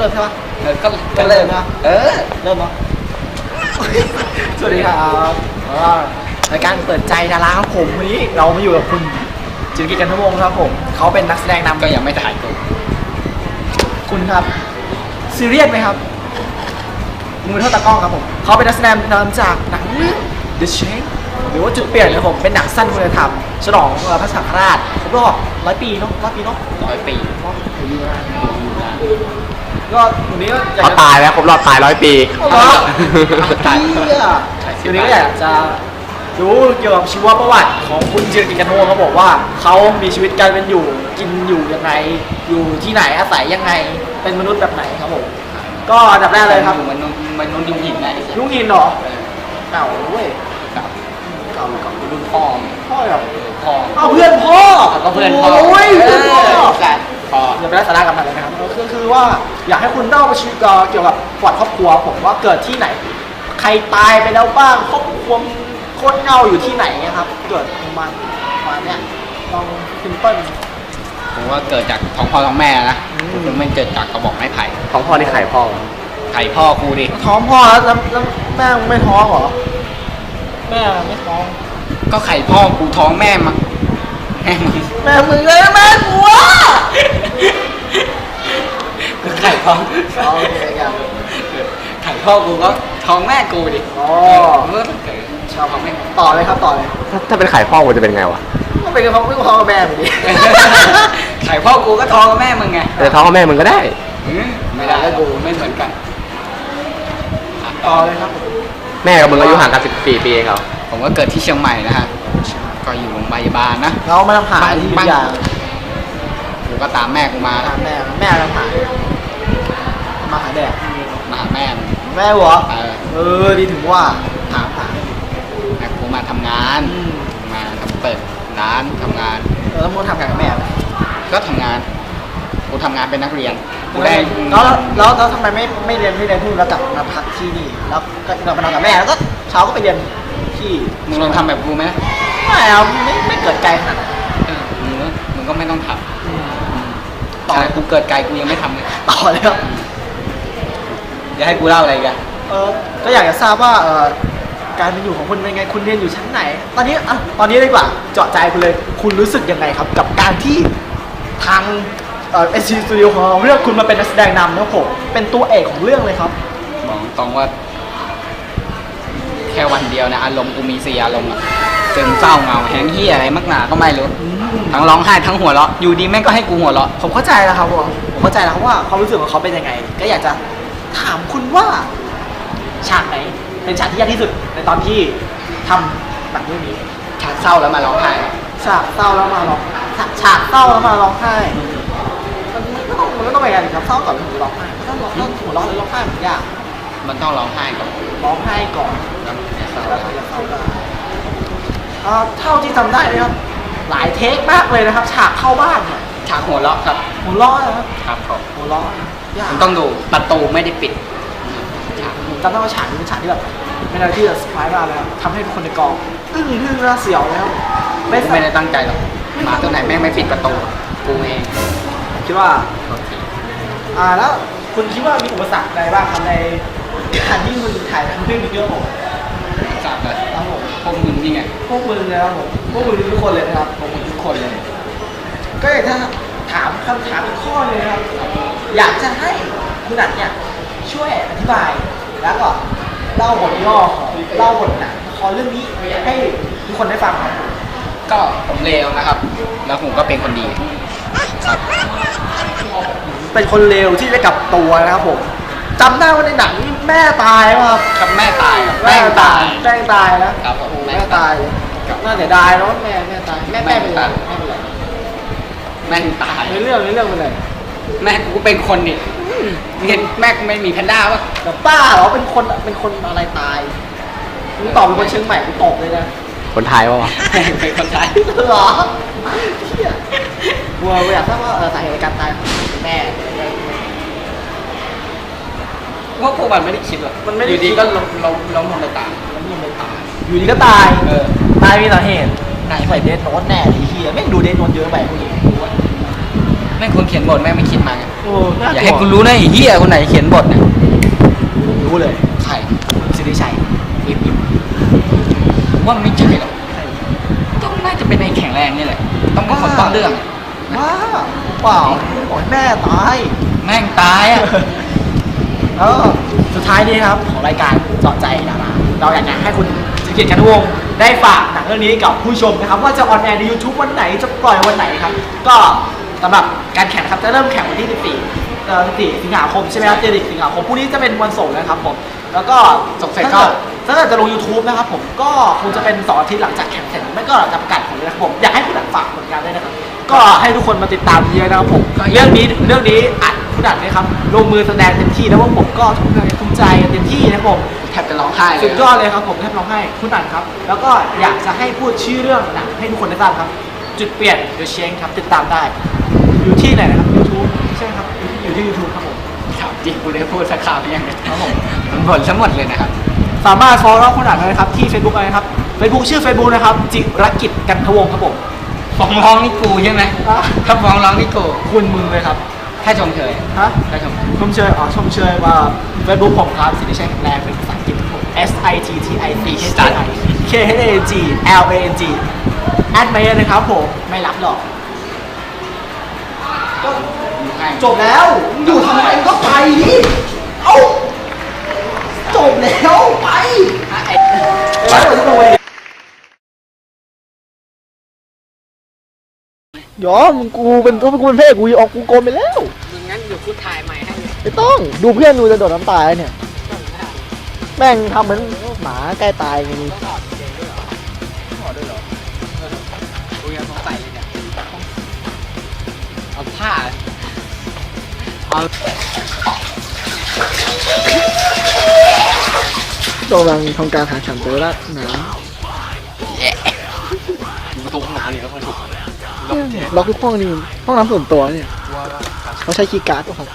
เริ่มใช่ปะเออก็ก็เริ่มนะเออ เริ่มเนาะสวัสดีครับอ่ารายการเปิดใจดาราครับผมวันนี้เรามาอยู่กับคุณจิรกิจกันทวงศ์ครับผมเขาเป็นนักแสดงนำก็ยังไม่ถ่ายกูคุณครับซีเรียสไหมครับมือเท่าตากล้องครับผมเขาเป็นนักแสดงนำจากหนังเรื่อง The Change หรือว่าจุดเปลี่ยนนะครับผมเป็นหนังสั้นคุณธรรม ฉลองเอ่อพระสังฆราชครบรอบร้อยปีเนาะร้อยปีเนาะร้อยปีเนาะอายุนานก็วันนี้ก็อยากเขาจะ ตายแล้วครบรอบตายร้อยปี เอาเหรอเหี้ยวันนี้ก็อยากจะรู้เกี่ยวกับชีวประวัติของคุณจิรกิจกันโทเขาบอกว่าเขามีชีวิตการเป็นอยู่กินอยู่ยังไง อยู่ที่ไหนอาศัยยังไง เป็นมนุษย์แบบไหนครับผมก็อันดับแรกเลยครับมันนุ่มมันนุ่มยุ่งหินไงยุงหินเหรอเก่าเว้ยกับเก่าเก่ารุ่นพ่อพ่อเหรอ พ่อเอาเพื่อนพ่อก็เพื่อนพ่อโอ้ยเพื่อนพ่อแต่พ่ออย่าไปได้สาระกับมันเลยนะครับก็คือว่าอยากให้คุณเล่าชีวิตเกี่ยวกับประวัติครอบครัวผมว่าเกิดที่ไหน ใครตายไปแล้วบ้างครอบครัวโคตรเงาอยู่ที่ไหนนะครับ เกิดประมาณประมาณเนี้ยลองซิมเปิลผมว่าเกิดจากท้องพ่อท้องแม่นะอืมคือไม่เกิดจากกระบอกไม้ไผ่ของพ่อนี่ไข่พ่อไข่พ่อกูดิท้องพ่อแล้วแล้วแล้วแม่ไม่ท้องเหรอแม่ไม่ท้อง ก็ไข่พ่อกูท้องแม่มาแม่มึงแม่มึงเลยแม่กูวะก็ไข่พ่อโอเคครับไข่พ่อกูก็ท้องแม่กูดิอ๋อเมื่อเกิดชอบท้องแม่ต่อเลยครับต่อเลยถ้าถ้าเป็นไข่พ่อมันจะเป็นไงวะก็เป็นเขาไม่ท้องกับแม่มือนดิไข่พ่อกูก็ท้องกับแม่มึงไงแต่ท้องกับแม่มึงก็ได้อืมไม่ได้กูไม่เหมือนกันต่อเลยครับ แม่กับมึงอายุห่างกันสิบสี่ปีเองเหรอ ผมก็เกิดที่เชียงใหม่นะฮะก็อยู่โรงพยาบาลนะเรามาทำหาที่บ้านอยางกูก็ตามแม่กูมาถามแม่แม่ทำหามาหาแดดมาหาแม่มึงแม่หัวเออเออดีถึงว่าถามถามแม่กูมาทำงานอืมมาทำเปิดร้านทำงานแล้วมึงทำงานกับแม่ไหมก็ทำงานกูทำงานเป็นนักเรียนกูได้แล้วแล้วแล้วทำไมไม่ไม่เรียนที่เรียนที่นู่นแล้วกลับมาพักที่นี่แล้วก็กลับมานอนกับแม่แล้วก็เช้าก็ไปเรียน ที่มึงลองทำแบบกูไหมไม่เอาไม่ไม่เกิดไกลขนาดนั้นเออมึงก็มึงก็ไม่ต้องทอืมำต่อขนาดกูเกิดไกลกูยังไม่ทำเลยต่อเลยครับจะให้กูเล่าอะไรอีกันเออก็อยากจะทราบว่าเออการเป็นอยู่ของคุณเป็นไงคุณเรียนอยู่ชั้นไหน ตอนนี้อะตอนนี้ดีกว่าเจาะใจคุณเลยคุณรู้สึกยังไงครับ กับการที่ทางเอ่อ SC Studio ของเราเลือกคุณมาเป็นนักแสดงนำนะครับผมเป็นตัวเอกของเรื่องเลยครับบอกตรงว่าแค่วันเดียวนะอารมณ์กูมีสี่อารมณ์อะซึมเศร้าเหงาแฮงเฮียอะไรมักหนาก็ไม่รู้ทั้งร้องไห้ทั้งหัวเราะอยู่ดีแม่งก็ให้กูหัวเราะผมเข้าใจแล้วครับผมผมเข้าใจแล้วครับว่าความรู้สึกของเขาเป็นยังไง ก็อยากจะถามคุณว่าฉากไหน เป็นฉากที่ยากที่สุดในตอนที่ทำหนังเรื่องนี้ฉากเศร้าแล้วมาร้องไห้ฉากเศร้าแล้วมาร้องฉากฉากเศร้าแล้วมาร้องไห้มันมันก็ต้องมันก็ต้องไปกันครับเศร้าก่อนถึงร้องไห้มันต้องร้องต้องหัวเร้องหรือร้องไห้เหมือนยาก มันต้องร้องไห้ก่อนร้องไห้ก่อนแล้วถึงจะเศร้าแล้วถึงจะเศร้าได้เอ่อเท่าที่จำได้นะครับ หลายเทคมากเลยนะครับ ฉากเข้าบ้านเนี่ยฉากหัวเราะครับหัวเร้อนะครับครับผมหัวเร้อยากมันต้องดูประตูไม่ได้ปิดฉากผมจำได้ว่าฉากนี้เป็นฉากที่แบบเป็นอะไรที่แบบสปายมากเลยครับทำให้ทุกคนในกองอึ้งทึ่งและเสียวเลยครับกูไม่ไม่ได้ตั้งใจหรอกมาตัวไหนแม่งไม่ปิดประตูกูเองคิดว่าอ่าแล้วคุณคิดว่ามีอุปสรรคอะไรบ้างครับใน การที่คุณถ่ายทำเรื่องนี้เยอะผมจับเลยครับผมพวกมึงนี่ไงพวกมึงนะครับผมพวกมึงทุกคนเลยนะครับพวกมึงทุกคนเลย ก็อยากจะถามคำถามอีกข้อหนึงนะครับ อยากจะให้คุณอัดเนี่ยช่วยอธิบาย แล้วก็เล่าบทย่อของเล่าบทหนังละครเรื่องนี้ให้ทุกคนได้ฟังครับผมก็ผมเลวนะครับ แล้วผมก็เป็นคนดีครับ เป็นคนเลวที่ได้กลับตัวนะครับผม จำได้ว่าในหนังนี่แม่ตายป่ะครับกับแม่ตายครับแม่ตาย แม่ตายนะครับผมโอ้โหแม่แม่ตาตายยครับน่าเสียดายเนาะแม่แม่ตายแม่แม่เป็นไรแม่เป็นไรแม่งตาย ในเรื่องในเรื่องเป็นไรแม่กูเป็นคนนี่เห็นแม่กูไม่มีแพนด้าปะแต่ป้าเหรอเป็นคนเป็นคนอะไรตายมึงตอบเป็นคนเชียงใหม่กูตอบเลยนะคนไทยวะแม่งเป็นคนไทยเหรอเหี้ยวัวกูอยากทราบว่าเออสาเหตุการตายของแม่ ว่าพวกมันไม่ได้คิดหรอกมันไม่ได้อยู่ดีคิด ก็ล้มล้มล้มลงไปตายมันยังไม่ตายอยู่ดีก็ตาย เออตายมีสาเหตุนายใส่เดนโนตแน่ไอ้เฮียแม่งดูเดนโนตเยอะไปผู้หญิงดูว่าแม่งคนเขียนบทแม่งไม่คิดมาไงโอ้น่อย่าให้กูรู้นะไอ้เหี้ยคนไหนเขียนบทเนี่ยรู้เลยใช่สิริชัยอิมอิมว่ามันไม่ใช่หรอกต้องน่าจะเป็นไอ้แข็งแรงนี่แหละ ต้องเป็นคนต้นเรื่อง ว้าเปล่าโอ้ยแม่ตาย แม่งตายอะ เออสุดท้ายนี้นะครับของรายการเจาะใจดาราเราอยากจะให้คุณจิเกียรติกันวงศ์ได้ฝากหนังเรื่องนี้กับผู้ชมนะครับ ว่าจะออนแอร์ใน YouTube วันไหนจะปล่อยวันไหนครับ ก็สำหรับการแข่งนะครับจะเริ่มแข่งวันที่ 14เอ่อ14สิงหาคมใช่ไหมครับเดือนสิงหาคมพรุ่งนี้จะเป็นวันศุกร์นะครับผมแล้วก็ศุกร์เสร็จก็ถ้าเกิดถ้าเกิดจะลง YouTube นะครับผมก็คงจะเป็นสองอาทิตย์หลังจากแข่งเสร็จไม่ก็หลังจากประกาศผลเลยนะครับผมอยากให้คุณหลังฝากผลงานด้วยนะครับ ก็ให้ทุกคนมาติดตามเยอะนะครับผมก็เรื่องนี้เรื่องนี้อัดคุณอัดนะครับลงมือแสดงเต็มที่แล้วว่าผมก็ทุ่มเททุ่มใจเต็มที่นะครับผมแทบจะร้องไห้เลยสุดยอดเลยครับผมแทบร้องไห้คุณอัดครับ แล้วก็อยากจะให้พูดชื่อเรื่องหนังให้ทุกคนได้ทราบครับ จุดเปลี่ยน The Change ครับติดตามได้ อยู่ที่ไหนนะครับ YouTube ใช่ไหมครับอยู่ที่ YouTube ครับผมครับจริงกูได้พูดสักคำยังไงครับผมมันบ่นทั้งหมดเลยนะครับสามารถ follow คุณอัดได้นะครับที่ Facebook อะไรนะครับ Facebook ชื่อ Facebook นะครับจิรกิจกันทวงศ์ครับผม ฟ้องร้องนี่กูใช่ไหมอะ ถ้าฟ้องร้องนี่กูคุณมึงเลยครับ แค่ชมเชยฮะ แค่ชมเชยชมเชยอ๋อชมเชยว่าเฟซบุ๊กผมครับสิทธิชัยแข็งแรงเป็นภาษาอังกฤษครับผม S I T T I C H I K H A G L A N G แอดมาเยอะนะครับผม ไม่รับหรอกก็จบแล้วมึงอยู่ทำไมก็ไปดิเอ้า จบแล้ว ไป ไปเดี๋ยวจะไยอมกูเป็นตัวกูเป็นเพศกูออกกูโกนไปแล้ว มึงงั้นเดี๋ยวกูถ่ายใหม่ให้เลยไม่ต้องดูเพื่อนดูจะโดดน้ำตายเนี่ยแม่งทำเหมือนหมาใกล้ตายไงนี่กูยังสงสัยเลยเนี่ยเอาผ้าเอากำลังทำการหาฉันเจอแล้วน้ประตูห้องน้ำเนี่ยมันถูกำ ล็อกทุกห้องนี่ห้องน้ำส่วนตัวเนี่ยเขาใช้คีย์การ์ดป่ะครับ